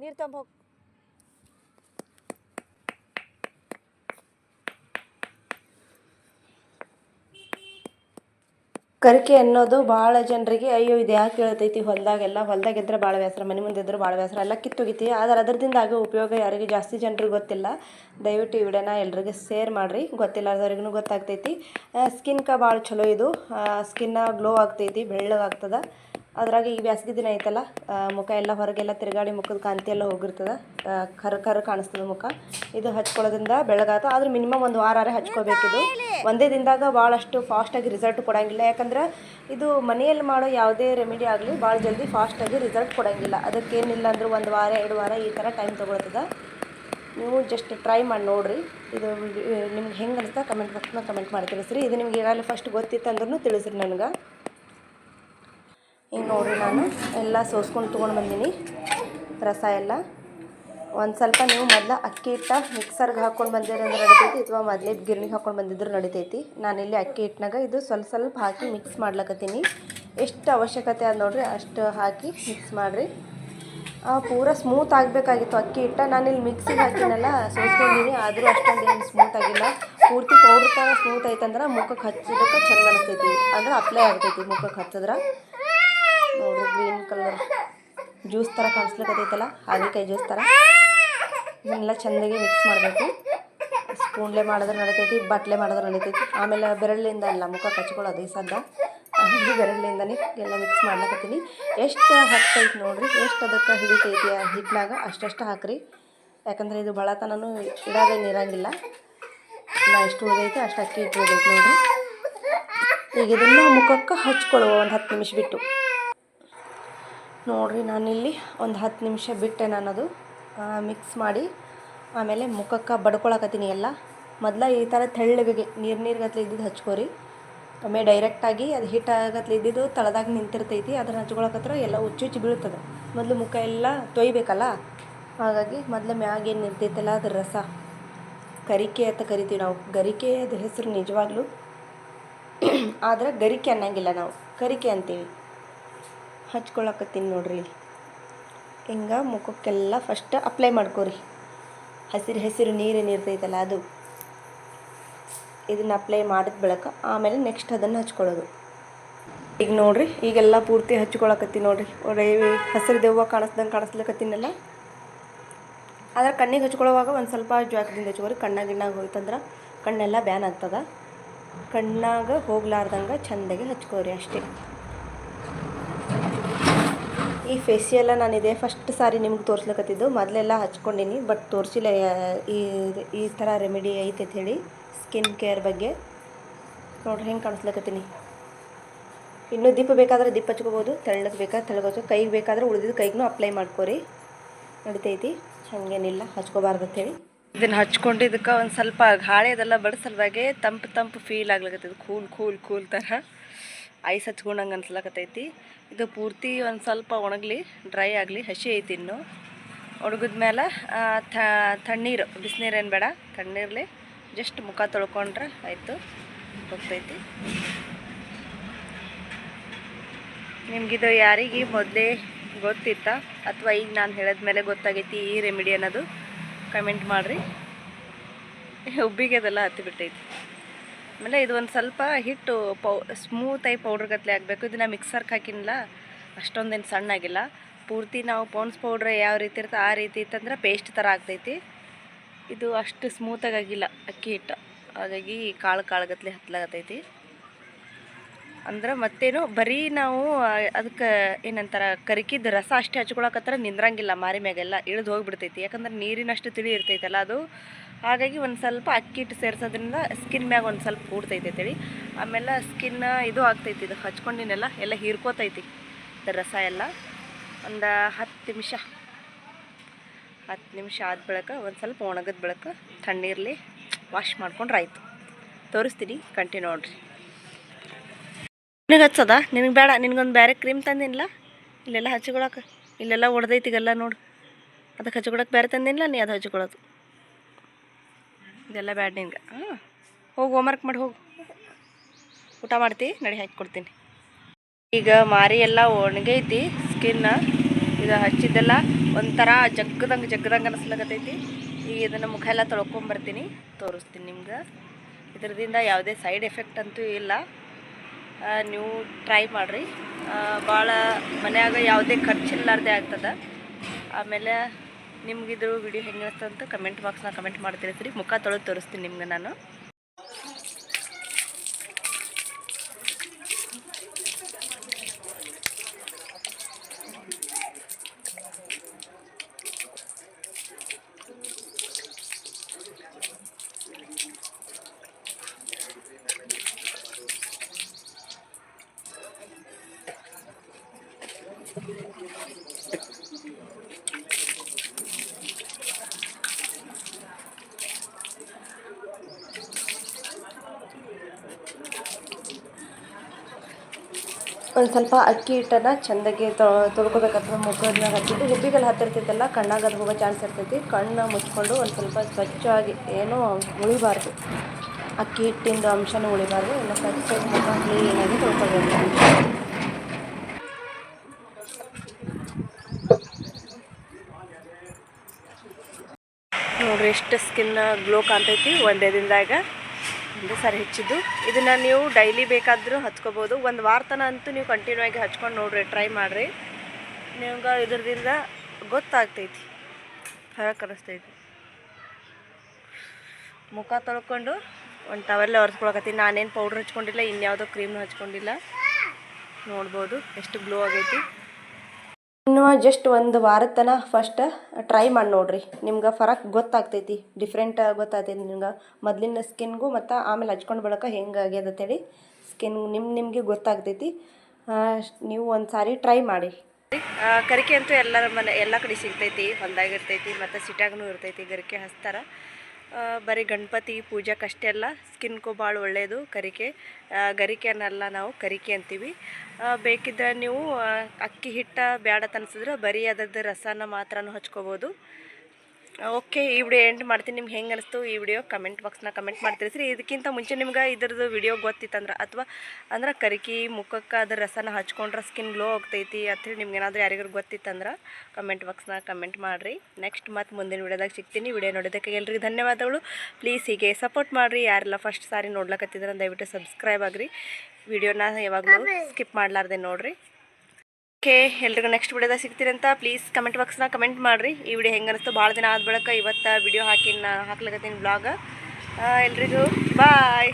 ನೀರು ತೊಂಬ ಹೋಗಿ ಕರಿಕೆ ಅನ್ನೋದು ಭಾಳ ಜನರಿಗೆ, ಅಯ್ಯೋ, ಇದು ಯಾಕೆ ಹೇಳ್ತೈತಿ? ಹೊಲದಾಗೆಲ್ಲ ಹೊಲದಾಗಿದ್ರೆ ಭಾಳ ಬೇಸರ ಮನೆ ಮುಂದೆ ಇದ್ರೆ ಭಾಳ ಬೇಸರ ಎಲ್ಲ ಕಿತ್ತೋಗಿತಿ. ಆದ್ರೆ ಅದರದಿಂದ ಆಗೋ ಉಪಯೋಗ ಯಾರಿಗೂ ಜಾಸ್ತಿ ಜನರಿಗೆ ಗೊತ್ತಿಲ್ಲ. ದಯವಿಟ್ಟು ಈ ವಿಡಿಯೋನ ಎಲ್ರಿಗೂ ಶೇರ್ ಮಾಡಿರಿ. ಗೊತ್ತಿಲ್ಲದವ್ರಿಗೂ ಗೊತ್ತಾಗ್ತೈತಿ. ಸ್ಕಿನ್ಕ ಭಾಳ ಚಲೋ ಇದು. ಸ್ಕಿನ್ನ ಗ್ಲೋ ಆಗ್ತೈತಿ, ಬೆಳ್ಳಗಾಗ್ತದೆ. ಅದ್ರಾಗ ಈ ಬ್ಯಾಸ್ಗೆ ದಿನ ಐತಲ್ಲ ಮುಖ ಎಲ್ಲ ಹೊರಗೆಲ್ಲ ತಿರುಗಾಡಿ ಮುಖದ ಕಾಂತಿ ಎಲ್ಲ ಹೋಗಿರ್ತದೆ. ಕರ್ ಕರ್ ಕಾಣಿಸ್ತದೆ ಮುಖ. ಇದು ಹಚ್ಕೊಳ್ಳೋದ್ರಿಂದ ಬೆಳಗಾತ. ಆದ್ರೆ ಮಿನಿಮಮ್ ಒಂದು ವಾರ ಹಚ್ಕೋಬೇಕಿದು. ಒಂದೇ ದಿನದಾಗ ಭಾಳಷ್ಟು ಫಾಸ್ಟಾಗಿ ರಿಸಲ್ಟ್ ಕೊಡಂಗಿಲ್ಲ. ಯಾಕಂದ್ರೆ ಇದು ಮನೆಯಲ್ಲಿ ಮಾಡೋ ಯಾವುದೇ ರೆಮಿಡಿ ಆಗಲಿ ಭಾಳ ಜಲ್ದಿ ಫಾಸ್ಟಾಗಿ ರಿಸಲ್ಟ್ ಕೊಡಂಗಿಲ್ಲ. ಅದಕ್ಕೇನಿಲ್ಲ ಅಂದ್ರೆ ಒಂದು ವಾರ, ಎರಡು ವಾರ ಈ ಥರ ಟೈಮ್ ತೊಗೊಳ್ತದೆ. ನೀವು ಜಸ್ಟ್ ಟ್ರೈ ಮಾಡಿ ನೋಡಿರಿ. ಇದು ನಿಮ್ಗೆ ಹೆಂಗೆ ಅನಿಸ್ತಾ ಕಮೆಂಟ್ ಬಾಕ್ಸ್ನ ಕಮೆಂಟ್ ಮಾಡಿ ತಿಳಿಸ್ರಿ ಇದು ನಿಮ್ಗೆ ಈಗಾಗಲೇ ಫಸ್ಟ್ ಗೊತ್ತಿತ್ತು ಅಂದ್ರೂ ತಿಳಿಸ್ರಿ ನನಗೆ. ಈಗ ನೋಡಿರಿ ನಾನು ಎಲ್ಲ ಸೋಸ್ಕೊಂಡು ತೊಗೊಂಡು ಬಂದೀನಿ. ರಸ ಎಲ್ಲ. ಒಂದು ಸ್ವಲ್ಪ ನೀವು ಮೊದಲು ಅಕ್ಕಿ ಹಿಟ್ಟ ಮಿಕ್ಸರ್ಗೆ ಹಾಕ್ಕೊಂಡು ಬಂದಿರಂದ್ರೆ ನಡಿತೈತಿ ಅಥವಾ ಮೊದಲೇ ಗಿರ್ಣಿಗೆ ಹಾಕ್ಕೊಂಡು ಬಂದಿದ್ರು ನಡಿತೈತಿ. ನಾನಿಲ್ಲಿ ಅಕ್ಕಿ ಹಿಟ್ಟಿನಾಗ ಇದು ಸ್ವಲ್ಪ ಸ್ವಲ್ಪ ಹಾಕಿ ಮಿಕ್ಸ್ ಮಾಡ್ಲಕತ್ತೀನಿ. ಎಷ್ಟು ಅವಶ್ಯಕತೆ ಅದು ನೋಡ್ರಿ ಅಷ್ಟು ಹಾಕಿ ಮಿಕ್ಸ್ ಮಾಡಿರಿ. ಪೂರ ಸ್ಮೂತ್ ಆಗಬೇಕಾಗಿತ್ತು ಅಕ್ಕಿ ಹಿಟ್ಟ. ನಾನಿಲ್ಲಿ ಮಿಕ್ಸಿಗೆ ಹಾಕಿನಲ್ಲ ಸೋಸ್ಕೊಂಡಿನಿ ಆದರೂ ಅಷ್ಟೊಂದು ಏನು ಸ್ಮೂತ್ ಆಗಿಲ್ಲ. ಪೂರ್ತಿ ಪೌಡ್ರ್ ಥರ ಸ್ಮೂತ್ ಐತಂದ್ರೆ ಮುಖಕ್ಕೆ ಹಚ್ಚಿದಕ್ಕೆ ಚಂದ ಅನಿಸ್ತೈತಿ. ಅಂದ್ರೆ ಅಪ್ಲೈ ಆಗ್ತೈತಿ ಮುಖಕ್ಕೆ ಹಚ್ಚಿದ್ರೆ. ನೋಡ್ರಿ ಗ್ರೀನ್ ಕಲರ್ ಜ್ಯೂಸ್ ಥರ ಕಾಣಿಸ್ಲಿಕ್ಕತ್ತೈತಲ್ಲ ಹಾಗಲಕಾಯಿ ಜ್ಯೂಸ್ ಥರ ಇದನ್ನೆಲ್ಲ ಚೆಂದಾಗಿ ಮಿಕ್ಸ್ ಮಾಡಬೇಕು. ಸ್ಪೂನ್ಲೆ ಮಾಡಿದ್ರೆ ನಡೀತೈತಿ, ಬಟ್ಲೆ ಮಾಡಿದ್ರೆ ನಡೀತೈತಿ. ಆಮೇಲೆ ಬೆರಳಿಂದ ಎಲ್ಲ ಮುಖ ಕಚ್ಕೊಳ್ಳೋದು ಈ ಸದ್ದ. ಹಿಡಿದು ಬೆರಳಿಂದನೇ ಎಲ್ಲ ಮಿಕ್ಸ್ ಮಾಡ್ಲಕತ್ತೀನಿ. ಎಷ್ಟು ಹಾಕ್ತೈತಿ ನೋಡ್ರಿ, ಎಷ್ಟು ಅದಕ್ಕೆ ಹಿಡಿತೈತಿ ಆ ಹಿಟ್ನಾಗ, ಅಷ್ಟಷ್ಟು ಹಾಕ್ರಿ. ಯಾಕಂದರೆ ಇದು ಬಳತನೂ ಇಡೋದೇನು ಇರಂಗಿಲ್ಲ ನಾ ಎಷ್ಟು ಉಳಿದೈತಿ, ಅಷ್ಟು ಅಕ್ಕಿ ಇಟ್ಟು ಉಳಿದೈತಿ ನೋಡ್ರಿ. ಈಗ ಇದನ್ನು ಮುಖಕ್ಕೆ ಹಚ್ಕೊಳ್ಳುವ ಒಂದು ಹತ್ತು ನಿಮಿಷ ಬಿಟ್ಟು. ನೋಡ್ರಿ, ನಾನಿಲ್ಲಿ ಒಂದು ಹತ್ತು ನಿಮಿಷ ಬಿಟ್ಟೆ ನಾನದು. ಮಿಕ್ಸ್ ಮಾಡಿ, ಆಮೇಲೆ ಮುಖಕ್ಕೆ ಬಡ್ಕೊಳಕತ್ತೀನಿ ಎಲ್ಲ. ಮೊದಲ ಈ ಥರ ತೆಳ್ಳಗೆ ನೀರು ನೀರ್ಗತ್ಲೆ ಇದ್ದಿದ್ದು ಹಚ್ಕೋರಿ. ಆಮೇಲೆ ಡೈರೆಕ್ಟಾಗಿ ಅದು ಹಿಟ್ಟಾಗತ್ಲೆ ಇದ್ದಿದ್ದು ತಳದಾಗ ನಿಂತಿರ್ತೈತಿ ಅದನ್ನು ಹಚ್ಕೊಳಕತ್ರ ಎಲ್ಲ ಉಚ್ಚು ಉಚ್ಚು ಬೀಳ್ತದೆ. ಮೊದಲು ಮುಖ ಎಲ್ಲ ತೊಯ್ಬೇಕಲ್ಲ? ಹಾಗಾಗಿ ಮೊದಲು ಮ್ಯಾಗ ಏನು ನಿಂತೈತಲ್ಲ ಅದ್ರ ರಸ. ಕರಿಕೆ ಅಂತ ಕರಿತೀವಿ ನಾವು. ಗರಿಕೆ ಅದು ಹೆಸರು ನಿಜವಾಗ್ಲೂ. [clears throat] ಆದ್ರೆ ಗರಿಕೆ ಅನ್ನಂಗಿಲ್ಲ ನಾವು. ಕರಿಕೆ ಅಂತೀವಿ. ಹಚ್ಕೊಳಕತ್ತೀನಿ ನೋಡ್ರಿ. ಇಲ್ಲಿ ಹಿಂಗೆ ಮುಖಕ್ಕೆಲ್ಲ ಫಸ್ಟ್ ಅಪ್ಲೈ ಮಾಡ್ಕೊರಿ. ಹಸಿರು ಹಸಿರು ನೀರೇನು ಇರ್ತೈತಲ್ಲ ಅದು. ಇದನ್ನು ಅಪ್ಲೈ ಮಾಡಿದ ಬೆಳಕ ಆಮೇಲೆ ನೆಕ್ಸ್ಟ್ ಅದನ್ನು ಹಚ್ಕೊಳ್ಳೋದು. ಈಗ ನೋಡ್ರಿ, ಈಗೆಲ್ಲ ಪೂರ್ತಿ ಹಚ್ಕೊಳಕತ್ತಿ ನೋಡ್ರಿ. ಒಳ್ಳೆ ಹಸಿರು ದೆವ್ವ ಕಾಣಿಸ್ದಂಗೆ ಕಾಣಿಸ್ಲಿಕತ್ತೀನಲ್ಲ. ಆದರೆ ಕಣ್ಣಿಗೆ ಹಚ್ಕೊಳ್ಳೋವಾಗ ಒಂದು ಸ್ವಲ್ಪ ಜ್ವಾಕದಿಂದ ಹಚ್ಕೋರಿ. ಕಣ್ಣಾಗ ಗಿಣ್ಣಾಗ ಹೋಯ್ತಂದ್ರೆ ಕಣ್ಣೆಲ್ಲ ಬ್ಯಾನ್ ಆಗ್ತದ. ಕಣ್ಣಾಗ ಹೋಗ್ಲಾರ್ದಂಗೆ ಚೆಂದಾಗಿ ಹಚ್ಕೋರಿ ಅಷ್ಟೇ. ಈ ಫೇಶಿಯಲ್ಲ ನಾನು ಇದೇ ಫಸ್ಟ್ ಸಾರಿ ನಿಮ್ಗೆ ತೋರ್ಸ್ಲಿಕತ್ತಿದ್ದು. ಮೊದಲೆಲ್ಲ ಹಚ್ಕೊಂಡಿನಿ. ಬಟ್ ತೋರಿಸಿಲ್ಲ ಈ ಈ ಥರ ರೆಮಿಡಿ ಐತೆ ಹೇಳಿ ಸ್ಕಿನ್ ಕೇರ್ ಬಗ್ಗೆ. ನೋಡ್ರಿ, ಹೆಂಗೆ ಕಾಣಿಸ್ಲಕತ್ತೀನಿ. ಇನ್ನೂ ದೀಪ ಬೇಕಾದ್ರೆ ದೀಪ ಹಚ್ಕೋಬೋದು, ತೆಳ್ಳಗೆ ಬೇಕಾದ್ರೆ ತೆಳ್ಳಗೆ ಕೈಗೆ ಬೇಕಾದ್ರೆ ಉಳಿದಿದ್ದು ಕೈಗೂ ಅಪ್ಲೈ ಮಾಡ್ಕೊರಿ. ನಡಿತೈತಿ. ಹಾಗೇನಿಲ್ಲ, ಹಚ್ಕೋಬಾರ್ದು ಅಂತೇಳಿ ಇದನ್ನು ಹಚ್ಕೊಂಡಿದ್ದಕ್ಕೆ ಒಂದು ಸ್ವಲ್ಪ ಗಾಳಿದೆಲ್ಲ ಬಡ ಬಡಿಸಲ್ವಾಗೆ ತಂಪು ತಂಪು ಫೀಲ್ ಆಗ್ಲಿಕ್ಕೆ ಕೂಲ್ ಕೂಲ್ ಕೂಲ್ ಥರ ಐಸ್ ಹಚ್ಕೊಂಡಂಗೆ ಅನ್ಸ್ಲಕತ್ತೈತಿ. ಇದು ಪೂರ್ತಿ ಒಂದು ಸ್ವಲ್ಪ ಒಣಗಲಿ ಡ್ರೈ ಆಗಲಿ, ಹಸಿ ಐತಿ ಇನ್ನು. ಒಣಗಿದ ಮೇಲೆ ತಣ್ಣೀರು ಬಿಸಿನೀರೇನು ಬೇಡ, ತಣ್ಣೀರ್ಲಿ ಜಸ್ಟ್ ಮುಖ ತೊಳ್ಕೊಂಡ್ರೆ ಆಯಿತು ಹೋಗ್ತೈತಿ ನಿಮಗಿದು ಯಾರಿಗೆ ಮೊದಲೇ ಗೊತ್ತಿತ್ತ, ಅಥವಾ ಈಗ ನಾನು ಹೇಳಿದ ಮೇಲೆ ಗೊತ್ತಾಗೈತಿ ಈ ರೆಮಿಡಿ ಅನ್ನೋದು ಕಮೆಂಟ್ ಮಾಡಿರಿ. ಉಬ್ಬಿಗೆ ಅದೆಲ್ಲ ಹತ್ತಿ ಬಿಟ್ಟೈತಿ. ಆಮೇಲೆ ಇದು ಒಂದು ಸ್ವಲ್ಪ ಹಿಟ್ಟು ಪೌ ಸ್ಮೂತಾಗಿ ಪೌಡ್ರ್ ಗತ್ಲೆ ಆಗಬೇಕು ಇದನ್ನ ಮಿಕ್ಸರ್ಗೆ ಹಾಕಿನಲ್ಲ ಅಷ್ಟೊಂದೇನು ಸಣ್ಣ ಆಗಿಲ್ಲ ಪೂರ್ತಿ ನಾವು ಪೌನ್ಸ್ ಪೌಡ್ರ್ ಯಾವ ರೀತಿ ಇರ್ತದೆ ಆ ರೀತಿ ಇತ್ತಂದ್ರೆ ಪೇಸ್ಟ್ ಥರ ಆಗ್ತೈತಿ. ಇದು ಅಷ್ಟು ಸ್ಮೂತಾಗಿ ಆಗಿಲ್ಲ, ಅಕ್ಕಿ ಹಿಟ್ಟು. ಹಾಗಾಗಿ ಕಾಳು ಕಾಳು ಗತ್ಲೆ ಹತ್ಲಾಗತೈತಿ. ಅಂದ್ರೆ ಮತ್ತೇನು, ಬರೀ ನಾವು ಅದಕ್ಕೆ ಏನಂತಾರೆ, ಕರಿಕಿದ ರಸ ಅಷ್ಟೇ ಹಚ್ಕೊಳಕತ್ತಾರ ನಿಂದ್ರಂಗಿಲ್ಲ, ಮಾರಿ ಮ್ಯಾಗೆಲ್ಲ ಇಳಿದು ಹೋಗಿಬಿಡ್ತೈತಿ. ಯಾಕಂದ್ರೆ ನೀರಿನಷ್ಟು ತಿಳಿ ಇರ್ತೈತಲ್ಲ ಅದು. ಹಾಗಾಗಿ ಒಂದು ಸ್ವಲ್ಪ ಅಕ್ಕಿ ಹಿಟ್ಟು ಸೇರಿಸೋದ್ರಿಂದ ಸ್ಕಿನ್ ಮ್ಯಾಗ ಒಂದು ಸ್ವಲ್ಪ ಕೂಡ್ತೈತೆ ಅಂತೇಳಿ. ಆಮೇಲೆ ಸ್ಕಿನ್ ಇದು ಆಗ್ತೈತಿ ಇದು ಹಚ್ಕೊಂಡಿನೆಲ್ಲ, ಎಲ್ಲ ಹೀರ್ಕೋತೈತಿ ರಸ ಎಲ್ಲ. ಒಂದು ಹತ್ತು ನಿಮಿಷ ಹತ್ತು ನಿಮಿಷ ಆದ ಬಳಿಕ ಒಂದು ಸ್ವಲ್ಪ ಒಣಗಿದ ಬಳಿಕ ತಣ್ಣೀರ್ಲಿ ವಾಶ್ ಮಾಡ್ಕೊಂಡ್ರೆ ಆಯಿತು. ತೋರಿಸ್ತೀನಿ ಕಂಟಿನ್ಯೂ ನೋಡ್ರಿ. ನಿನಗೆ ಹಚ್ಚದ? ನಿನಗೆ ಬೇಡ, ನಿನಗೊಂದು ಬೇರೆ ಕ್ರೀಮ್ ತಂದಿಲ್ಲ ಇಲ್ಲೆಲ್ಲ ಹಚ್ಕೊಳಕ್ಕೆ ಇಲ್ಲೆಲ್ಲ ಒಡ್ದೈತಿಗೆಲ್ಲ ನೋಡು. ಅದಕ್ಕೆ ಹಚ್ಕೊಳಕ್ಕೆ ಬೇರೆ ತಂದಿಲ್ಲ ನೀ ಅದು ಹಚ್ಕೊಳ್ಳೋದು ಇದೆಲ್ಲ ಬ್ಯಾಡ ನಿನ್ಗೆ ಹಾಂ ಹೋಗಿ ಹೋಮ್ವರ್ಕ್ ಮಾಡಿ, ಹೋಗು. ಊಟ ಮಾಡ್ತಿ, ನಡಿ ಹಾಕಿ ಕೊಡ್ತೀನಿ. ಈಗ ಮಾರಿ ಎಲ್ಲ ಒಣಗೈತಿ ಸ್ಕಿನ್ನ ಇದು ಹಚ್ಚಿದ್ದೆಲ್ಲ ಒಂಥರ ಜಗ್ಗದಂಗೆ ಜಗ್ಗದಂಗೆ ಅನಿಸ್ಲಕತ್ತೈತಿ. ಈಗ ಇದನ್ನು ಮುಖ ಎಲ್ಲ ತೊಳ್ಕೊಂಬರ್ತೀನಿ, ತೋರಿಸ್ತೀನಿ ನಿಮ್ಗೆ. ಇದರದಿಂದ ಯಾವುದೇ ಸೈಡ್ ಎಫೆಕ್ಟ್ ಅಂತೂ ಇಲ್ಲ. ನೀವು ಟ್ರೈ ಮಾಡಿರಿ. ಭಾಳ ಮನ್ಯಾಗ ಯಾವುದೇ ಖರ್ಚಿಲ್ಲಾರ್ದೆ ಆಗ್ತದೆ. ಆಮೇಲೆ ನಿಮ್ಗಿದ್ರು ವಿಡಿಯೋ ಹೆಂಗೆ ಅಂತ ಕಮೆಂಟ್ ಬಾಕ್ಸ್ನ ಕಮೆಂಟ್ ಮಾಡಿ ತಿಳಿಸ್ರಿ ಮುಖ ತೊಳೆದು ತೋರಿಸ್ತೀನಿ ನಿಮ್ಗೆ ನಾನು. ಒಂದು ಸ್ವಲ್ಪ ಅಕ್ಕಿ ಹಿಟ್ಟನ್ನು ಚೆಂದಾಗಿ ಅಥವಾ ಮುಖದ ಹಚ್ಚಿಟ್ಟು ಹುಬ್ಬಿಗೆಲ್ಲ ಹತ್ತಿರ್ತೈತಲ್ಲ ಕಣ್ಣಾಗ ಅದು ಹೋಗೋ ಚಾನ್ಸ್ ಇರ್ತೈತಿ. ಕಣ್ಣು ಮುಚ್ಕೊಂಡು ಒಂದು ಸ್ವಲ್ಪ ಸ್ವಚ್ಛವಾಗಿ ಏನೂ ಉಳಿಬಾರ್ದು. ಅಕ್ಕಿ ಹಿಟ್ಟಿಂದು ಅಂಶನೂ ಉಳಿಬಾರ್ದು. ಎಲ್ಲ ಸ್ವಚ್ಛವಾಗಿ ಮುಖ ಕ್ಲೀನಾಗಿ ತೊಳ್ಕೊಬೇಕು ನೋಡ್ರಿ ಎಷ್ಟು ಸ್ಕಿನ್ ಗ್ಲೋ ಕಾಣ್ತೈತಿ. ಒಂದೇ ದಿನದಾಗ ಒಂದೇ ಸಾರಿ ಹೆಚ್ಚಿದ್ದು. ಇದನ್ನು ನೀವು ಡೈಲಿ ಬೇಕಾದರೂ ಹಚ್ಕೋಬೋದು ಒಂದು ವಾರ ಅಂತೂ ನೀವು ಕಂಟಿನ್ಯೂ ಆಗಿ ಹಚ್ಕೊಂಡು ನೋಡ್ರಿ ಟ್ರೈ ಮಾಡಿರಿ. ನಿಮ್ಗೆ ಇದ್ರದಿಂದ ಗೊತ್ತಾಗ್ತೈತಿ. ಫರಕ್ ಅನಿಸ್ತೈತಿ. ಮುಖ ತೊಳ್ಕೊಂಡು ಒಂದು ಟವಲ್ಲೇ ಒರೆಸ್ಕೊಳಕತ್ತೀನಿ. ನಾನೇನು ಪೌಡ್ರ್ ಹಚ್ಕೊಂಡಿಲ್ಲ, ಇನ್ಯಾವುದೋ ಕ್ರೀಮ್ ಹಚ್ಕೊಂಡಿಲ್ಲ. ನೋಡ್ಬೋದು, ಎಷ್ಟು ಗ್ಲೋ ಆಗೈತಿ. ಜಸ್ಟ್ ಒಂದು ವಾರತನ ಫಸ್ಟ್ ಟ್ರೈ ಮಾಡಿ ನೋಡ್ರಿ. ನಿಮ್ಗೆ ಫರಕ್ ಗೊತ್ತಾಗ್ತೈತಿ. ಡಿಫ್ರೆಂಟ್ ಗೊತ್ತಾಗ್ತೈತಿ ನಿಮ್ಗೆ. ಮೊದಲಿನ ಸ್ಕಿನ್ಗೂ ಮತ್ತು ಆಮೇಲೆ ಹಚ್ಕೊಂಡು ಬಳಕ ಹೆಂಗೆ ಆಗ್ಯದ ಅಂತೇಳಿ ಸ್ಕಿನ್ ನಿಮ್ಮ ನಿಮಗೆ ಗೊತ್ತಾಗ್ತೈತಿ. ನೀವು ಒಂದು ಸಾರಿ ಟ್ರೈ ಮಾಡಿ. ಗರಿಕೆ ಅಂತೂ ಎಲ್ಲರ ಮನೆ, ಎಲ್ಲ ಕಡೆ ಸಿಗ್ತೈತಿ. ಹೊಲ್ದಾಗ ಇರ್ತೈತಿ, ಮತ್ತು ಸಿಟ್ಯಾಗೂ ಇರ್ತೈತಿ ಗರಿಕೆ ಹಚ್ತಾರ. ಬರೀ ಗಣಪತಿ ಪೂಜೆಗಷ್ಟೇ ಅಲ್ಲ ಸ್ಕಿನ್ಗೂ ಭಾಳ ಒಳ್ಳೆಯದು ಕರಿಕೆ. ಆ, ಗರಿಕೆ ಅನ್ನಲ್ಲ ನಾವು ಕರಿಕೆ ಅಂತೀವಿ. ಬೇಕಿದ್ದರೆ ನೀವು ಅಕ್ಕಿ ಹಿಟ್ಟ ಬ್ಯಾಡ ತನ್ಸಿದ್ರೆ ಬರೀ ಅದರದ್ದು ರಸನ ಮಾತ್ರ ಹಚ್ಕೋಬೋದು. ಓಕೆ ಈ ವಿಡಿಯೋ ಎಂಡ್ ಮಾಡ್ತೀನಿ. ನಿಮ್ಗೆ ಹೆಂಗೆ ಅನಿಸ್ತು ಈ ವಿಡಿಯೋ ಕಮೆಂಟ್ ಬಾಕ್ಸ್ನ ಕಮೆಂಟ್ ಮಾಡ್ತೀರಿ ಸರಿ. ಇದಕ್ಕಿಂತ ಮುಂಚೆ ನಿಮ್ಗೆ ಇದ್ರದ್ದು ವಿಡಿಯೋ ಗೊತ್ತಿತ್ತಂದ್ರೆ ಅಥವಾ ಅಂದ್ರೆ ಕರಿಕಿ ಮುಖಕ್ಕೆ ಅದ್ರ ರಸನ ಹಚ್ಕೊಂಡ್ರೆ ಸ್ಕಿನ್ ಗ್ಲೋ ಆಗ್ತೈತಿ ಅಂತೇಳಿ ನಿಮ್ಗೆ ಏನಾದರೂ ಯಾರಿಗಾರು ಗೊತ್ತಿತ್ತಂದ್ರೆ ಕಮೆಂಟ್ ಬಾಕ್ಸ್ನ ಕಮೆಂಟ್ ಮಾಡಿರಿ. ನೆಕ್ಸ್ಟ್ ಮತ್ತು ಮುಂದಿನ ವಿಡಿಯೋದಾಗ ಸಿಗ್ತೀನಿ. ವಿಡಿಯೋ ನೋಡೋದಕ್ಕೆ ಎಲ್ರಿಗೂ ಧನ್ಯವಾದಗಳು. ಪ್ಲೀಸ್ ಹೀಗೆ ಸಪೋರ್ಟ್ ಮಾಡಿರಿ. ಯಾರೆಲ್ಲ ಫಸ್ಟ್ ಸಾರಿ ನೋಡ್ಲಕತ್ತಿದ್ರೆ ದಯವಿಟ್ಟು ಸಬ್ಸ್ಕ್ರೈಬ್ ಆಗಿರಿ. ವಿಡಿಯೋನ ಯಾವಾಗಲೂ ಸ್ಕಿಪ್ ಮಾಡಲಾರ್ದೆ ನೋಡಿರಿ. ಓಕೆ, ಎಲ್ರಿಗೂ ನೆಕ್ಸ್ಟ್ ವಿಡಿಯೋದಾಗ ಸಿಗ್ತೀರಂತ. ಪ್ಲೀಸ್ ಕಮೆಂಟ್ ಬಾಕ್ಸ್ನ ಕಮೆಂಟ್ ಮಾಡಿರಿ. ಈ ವಿಡಿಯೋ ಹೆಂಗೆ ಅನಿಸ್ತು? ಭಾಳ ದಿನ ಆದ ಬಳಿಕ ಇವತ್ತು ವಿಡಿಯೋ ಹಾಕಿ ನಾ ಹಾಕ್ಲಕತ್ತೀನಿ ಬ್ಲಾಗ ಎಲ್ರಿಗೂ ಬಾಯ್